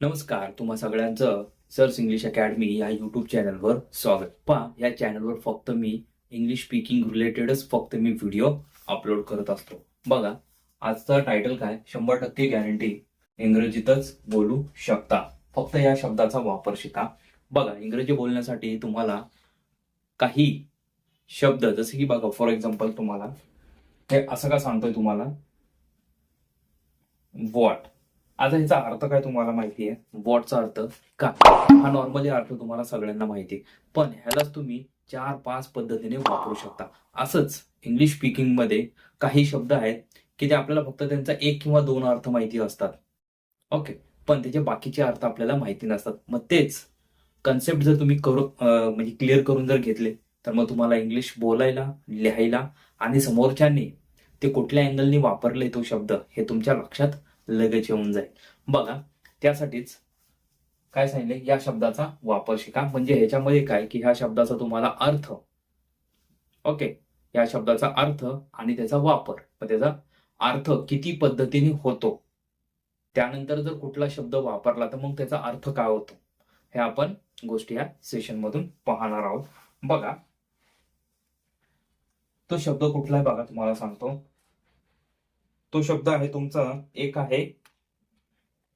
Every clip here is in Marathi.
नमस्कार तुम्हा सगळ्यांचं सर्स इंग्लिश अकॅडमी या युट्यूब चॅनलवर स्वागत. पहा या चॅनलवर फक्त मी इंग्लिश स्पीकिंग रिलेटेडच फक्त मी व्हिडिओ अपलोड करत असतो. बघा आजचा टायटल काय? शंभर टक्के गॅरंटी इंग्रजीतच बोलू शकता. फक्त या शब्दाचा वापर शिका. बघा इंग्रजी बोलण्यासाठी तुम्हाला काही शब्द जसे की बघा फॉर एक्झाम्पल तुम्हाला हे असं का सांगतोय तुम्हाला? वॉट आता ह्याचा अर्थ काय तुम्हाला माहिती आहे वॉटचा अर्थ? का? हा नॉर्मली अर्थ तुम्हाला सगळ्यांना माहिती पण ह्यालाच तुम्ही चार पाच पद्धतीने वापरू शकता. असंच इंग्लिश स्पीकिंगमध्ये काही शब्द आहेत की ते आपल्याला फक्त त्यांचा एक किंवा दोन अर्थ माहिती असतात. ओके पण त्याचे बाकीचे अर्थ आपल्याला माहिती नसतात. मग तेच कन्सेप्ट जर तुम्ही करू म्हणजे क्लिअर करून जर घेतले तर मग तुम्हाला इंग्लिश बोलायला लिहायला आणि समोरच्यांनी ते कुठल्या अँगलनी वापरले तो शब्द हे तुमच्या लक्षात लगेच येऊन जाईल. बघा त्यासाठीच काय सांगितले या शब्दाचा वापर शिका. म्हणजे ह्याच्यामध्ये काय? की ह्या शब्दाचा तुम्हाला अर्थ. ओके या शब्दाचा अर्थ आणि त्याचा वापर. मग त्याचा अर्थ किती पद्धतीने होतो? त्यानंतर जर कुठला शब्द वापरला तर मग त्याचा अर्थ काय होतो? हे आपण गोष्टी या सेशन मधून पाहणार आहोत. बघा. तो शब्द कुठला आहे बघा तुम्हाला सांगतो. तो शब्द आहे तुमचा एक आहे.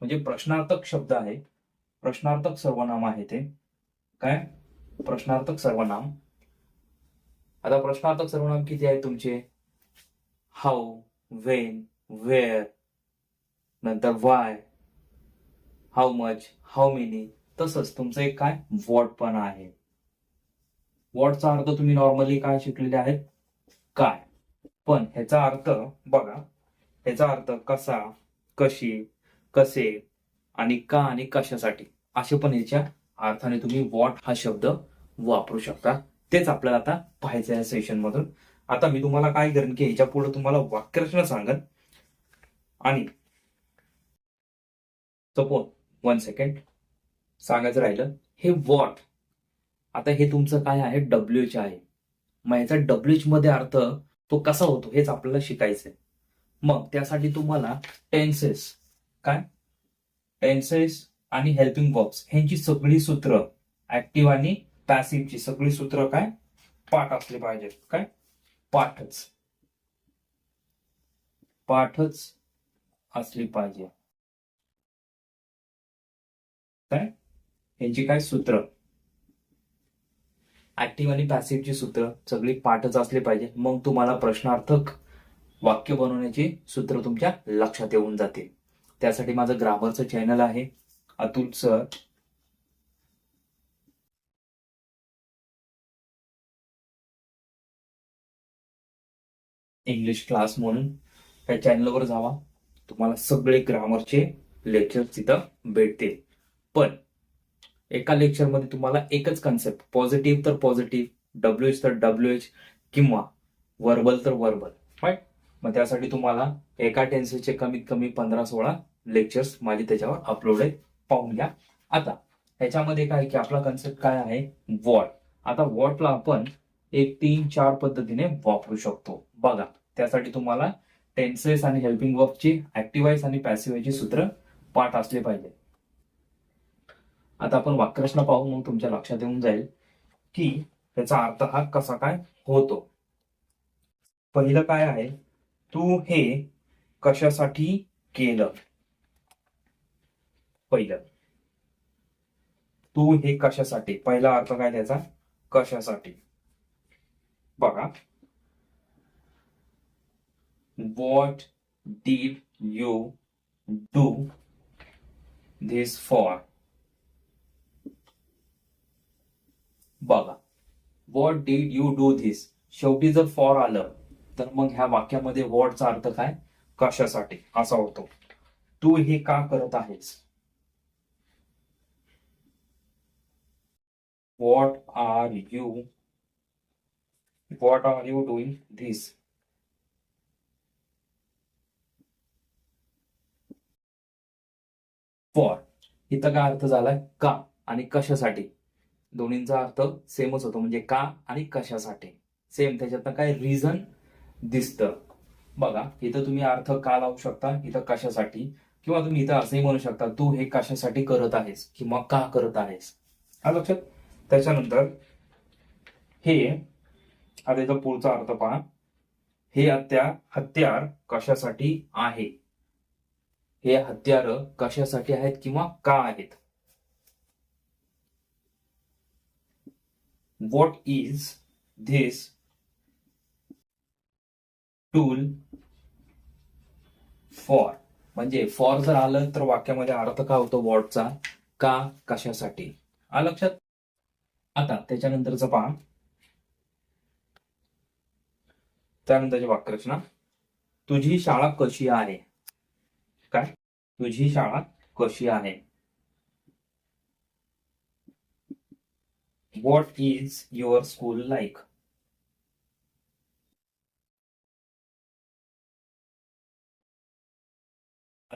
म्हणजे प्रश्नार्थक शब्द आहे. प्रश्नार्थक सर्वनाम आहे ते. काय? प्रश्नार्थक सर्वनाम. आता प्रश्नार्थक सर्वनाम किती आहे तुमचे? हाऊ वेन वेअर नंतर why. How much how many. तसंच तुमचं एक काय? वॉट पण आहे. वॉटचा अर्थ तुम्ही नॉर्मली काय शिकलेले आहेत? काय? पण ह्याचा अर्थ बघा याचा अर्थ कसा कशी कसे आणि का आणि कशासाठी? असे पण याच्या अर्थाने तुम्ही वॉट हा शब्द वापरू शकता. तेच आपल्याला आता पाहायचं आहे सेशन मधून. आता मी तुम्हाला काय करेन की ह्याच्या पुढे तुम्हाला वाक्यरचना सांगन. आणि सपोज वन सेकंड सांगायचं राहिलं हे वॉट आता हे तुमचं काय आहे? डब्ल्यू एच आहे. मग ह्याचा डब्ल्यू एच मध्ये अर्थ तो कसा होतो हेच आपल्याला शिकायचंय. मग त्यासाठी तुम्हाला टेन्सेस काय? टेन्सेस आणि हेल्पिंग वर्ब्स ह्यांची सगळी सूत्र ऍक्टिव्ह आणि पॅसिव्हची सगळी सूत्र काय? पाठ असले पाहिजेत. काय? पाठच. पाठच असली पाहिजे. काय? ह्यांची काय सूत्र? ऍक्टिव्ह आणि पॅसिव्हची सूत्र सगळी पाठच असली पाहिजे. मग तुम्हाला प्रश्नार्थक वाक्य बनवण्याची सूत्र तुमच्या लक्षात येऊन जातील त्यासाठी माझं ग्रामरचं चॅनल आहे. अतुल सर इंग्लिश क्लास म्हणून त्या चॅनलवर जावा. तुम्हाला सगळे ग्रामरचे लेक्चर तिथं भेटतील. पण एका लेक्चरमध्ये तुम्हाला एकच कन्सेप्ट पॉझिटिव्ह तर पॉझिटिव्ह डब्ल्यू एच तर डब्ल्यू एच किंवा वर्बल तर वर्बल राईट मग त्यासाठी तुम्हाला एका टेन्सेसचे कमीत कमी पंधरा सोळा लेक्चर्स माझे त्याच्यावर अपलोड आहेत. पाहून घ्या. आता ह्याच्यामध्ये काय की आपला कन्सेप्ट काय आहे? वॉट आता वॉटला आपण एक तीन चार पद्धतीने वापरू शकतो. बघा त्यासाठी तुम्हाला टेन्सेस आणि हेल्पिंग वर्कची ऍक्टिव्हाइज आणि पॅसिव्हाईची सूत्र पाठ असले पाहिजे. आता आपण वाक्यरचना पाहू मग तुमच्या लक्षात येऊन जाईल की त्याचा अर्थ हा कसा काय होतो. पहिलं काय आहे? तू हे कशासाठी केलं? पहिलं. तू हे कशासाठी? पहिला अर्थ काय त्याचा कशासाठी? बघा. What did you do this for बघा. What did you do this शेवटी जर फॉर आलं तर मग ह्या वाक्यामध्ये वॉटचा अर्थ काय? कशासाठी? असा होतो. तू हे का करत आहेस? What are you what are you doing this? For इथं काय अर्थ झालाय? का आणि कशासाठी? दोन्हींचा अर्थ सेमच होतो. म्हणजे का आणि कशासाठी? सेम त्याच्यातनं काय? रिझन दिसतं. बघा इथं तुम्ही अर्थ का लावू शकता? इथं कशासाठी? किंवा तुम्ही इथं असंही म्हणू शकता तू हे कशासाठी करत आहेस? किंवा का करत आहेस? हा लक्षात? त्याच्यानंतर हे आता इथं पुढचा अर्थ पहा. हे हत्या हत्यार कशासाठी आहे? हे हत्यार कशासाठी आहेत किंवा का आहेत? What is this tool for म्हणजे फॉर जर आलं तर वाक्यामध्ये अर्थ काय होतो वॉटचा का? कशासाठी? आ लक्षात? आता त्याच्यानंतरचा पहा. त्यानंतरची वाक्यरचना. तुझी शाळा कशी आहे? काय? तुझी शाळा कशी आहे? What is your school like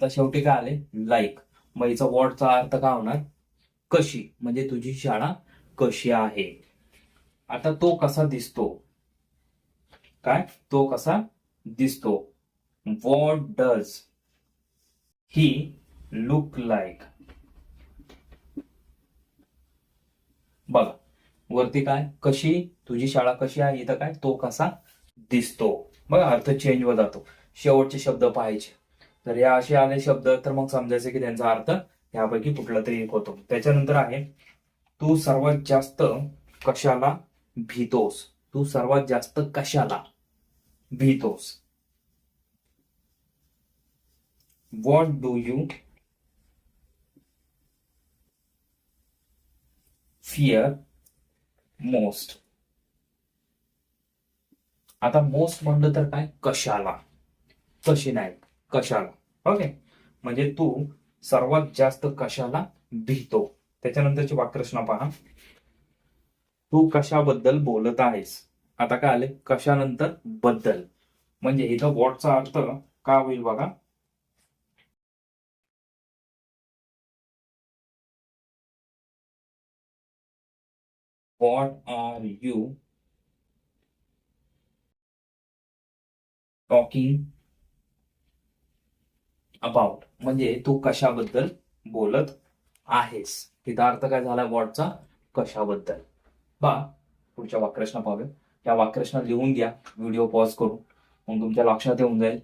आता शेवटी काय आले लाईक मग हिचा वॉर्डचा अर्थ काय होणार? कशी? म्हणजे तुझी शाळा कशी आहे? आता तो कसा दिसतो? काय? तो कसा दिसतो? What does he look like बघा. वरती काय? कशी? तुझी शाळा कशी आहे? इथं काय? तो कसा दिसतो. बघा अर्थ चेंज वर जातो. शेवटचे शब्द पाहायचे. तर या असे आले शब्द तर मग समजायचे की त्यांचा अर्थ यापैकी कुठला तरी एक होतो. त्याच्यानंतर आहे तू सर्वात जास्त कशाला भीतोस? तू सर्वात जास्त कशाला भीतोस? What do you fear most आता मोस्ट म्हणलं तर काय? कशाला? कशी नाही कशाला? ओके म्हणजे तू सर्वात जास्त कशाला भीतो? त्याच्यानंतरची वाक्यरचना पहा. तू कशाबद्दल बोलत आहेस? आता काय आले? कशानंतरबद्दल. म्हणजे इथं वॉटचा अर्थ का होईल बघा. What are you talking about म्हणजे तू कशाबद्दल बोलत आहेस? तिथं अर्थ काय झाला वॉटचा? कशाबद्दल. बा पुढच्या वाक्यरचना पाहूया. या वाक्यरचना लिहून घ्या. व्हिडिओ पॉज करून. मग तुमच्या लक्षात येऊन जाईल.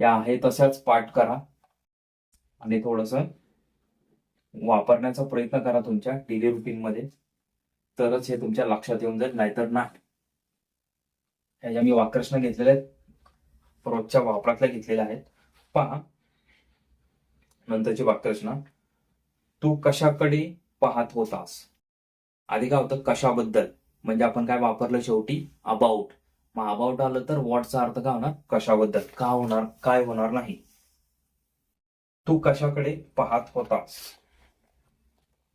या आहे तशाच पाठ करा. आणि थोडस वापरण्याचा प्रयत्न करा तुमच्या डेली रुटीन मध्ये. तरच हे तुमच्या लक्षात येऊन जाईल नाहीतर नाही. ह्याच्या मी वाक्यरचना घेतलेल्या आहेत रोजच्या वापरातल्या घेतलेल्या आहेत पहा. नंतरची वाक्यरचना तू कशाकडे पाहत होतास? आधी काय होतं कशाबद्दल? म्हणजे आपण काय वापरलं शेवटी? अबाउट. मग अबाउट आलं तर वॉटचा अर्थ काय होणार? कशाबद्दल? का होणार? काय होणार नाही? तू कशाकडे पाहत होतास?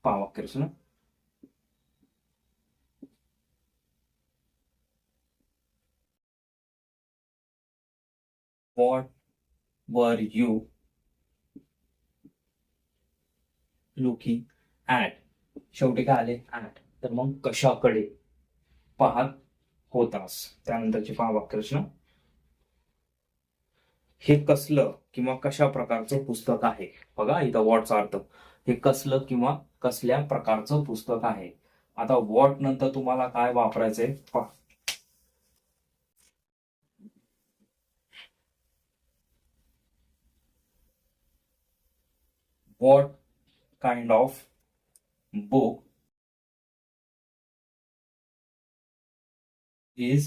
पहा वाक्यरचना. What were you looking at शेवटी काय आले? ऍट तर मग कशाकडे? पाहत होतास त्यानंतरची पहा वाक्यरचना. हे कसलं किंवा कशा प्रकारचं पुस्तक आहे? बघा इथं वॉटचा अर्थ. हे कसलं किंवा कसल्या प्रकारचं पुस्तक आहे? आता वॉट नंतर तुम्हाला काय वापरायचंय? पहा. What kind of book is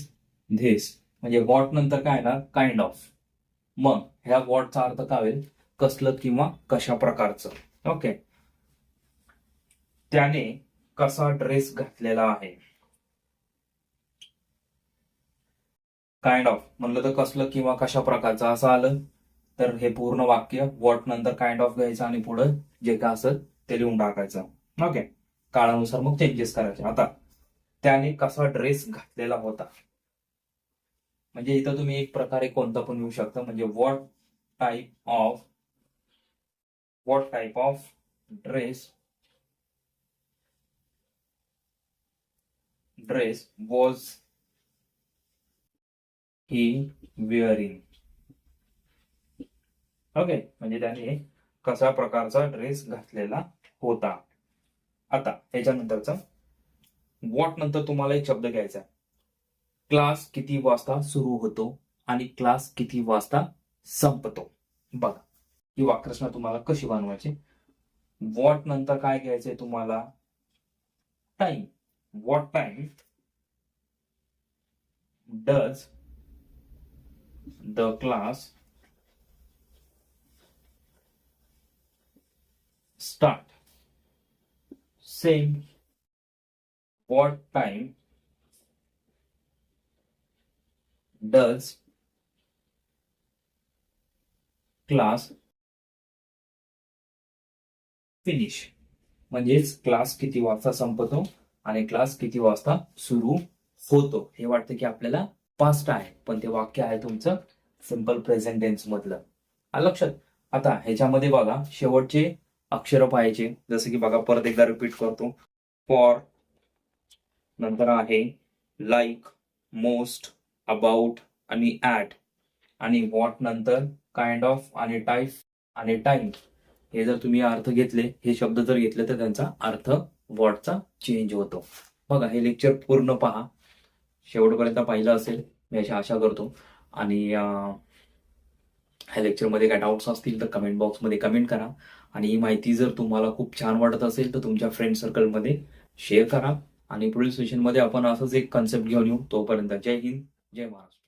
this. म्हणजे वॉट नंतर काय येणार? काइंड ऑफ मग ह्या वॉटचा अर्थ काय होईल? कसलं किंवा कशा प्रकारचं. ओके त्याने कसा ड्रेस घातलेला आहे? काइंड ऑफ म्हणलं तर कसलं किंवा कशा प्रकारचं? असं आलं. तर हे पूर्ण वाक्य वॉट नंतर काइंड ऑफ घ्यायचं आणि पुढं जे काय असत ते लिहून टाकायचं. ओके काळानुसार मग चेंजेस करायचे. आता त्याने कसा ड्रेस घातलेला होता? म्हणजे इथं तुम्ही एक प्रकारे कोणता पण येऊ शकता. म्हणजे what type of what type of dress dress was he wearing okay म्हणजे त्याने कसा प्रकारचा ड्रेस घातलेला होता. आता याच्यानंतरचा वॉट नंतर तुम्हाला एक शब्द घ्यायचा क्लास किती वाजता सुरू होतो आणि क्लास किती वाजता संपतो. बघा ही वाक्यरचना तुम्हाला कशी बनवायची? वॉट नंतर काय घ्यायचंय तुम्हाला? Time what time does the class start. Same what time does class finish? म्हणजेच क्लास किती वाजता संपतो आणि क्लास किती वाजता सुरू होतो? हे वाटतं की आपल्याला पास्ट आहे. पण ते वाक्य आहे तुमचं सिंपल प्रेझेंटेन्स मधलं. लक्षात? आता ह्याच्यामध्ये बघा शेवटचे अक्षर पाहिजे जसं की बघा परत एकदा रिपीट करतो. फॉर नंतर आहे लाईक मोस्ट अबाउट आणि ऍट आणि वॉट नंतर काइंड ऑफ आणि टाईप आणि टाईम हे जर तुम्ही अर्थ घेतले हे शब्द जर घेतले तर त्यांचा अर्थ वॉटचा चेंज होतो. बघा हे लेक्चर पूर्ण पहा. शेवटपर्यंत पाहिलं असेल मी अशी आशा करतो. आणि ह्या लेक्चरमध्ये काय डाऊट्स असतील तर कमेंट बॉक्समध्ये कमेंट करा. आणि ही माहिती जर तुम्हाला खूप छान वाटत असेल तर तुमच्या फ्रेंड सर्कलमध्ये शेअर करा. आणि पुढील सेशनमध्ये आपण असंच एक कन्सेप्ट घेऊन येऊ. तोपर्यंत जय हिंद जय महाराष्ट्र.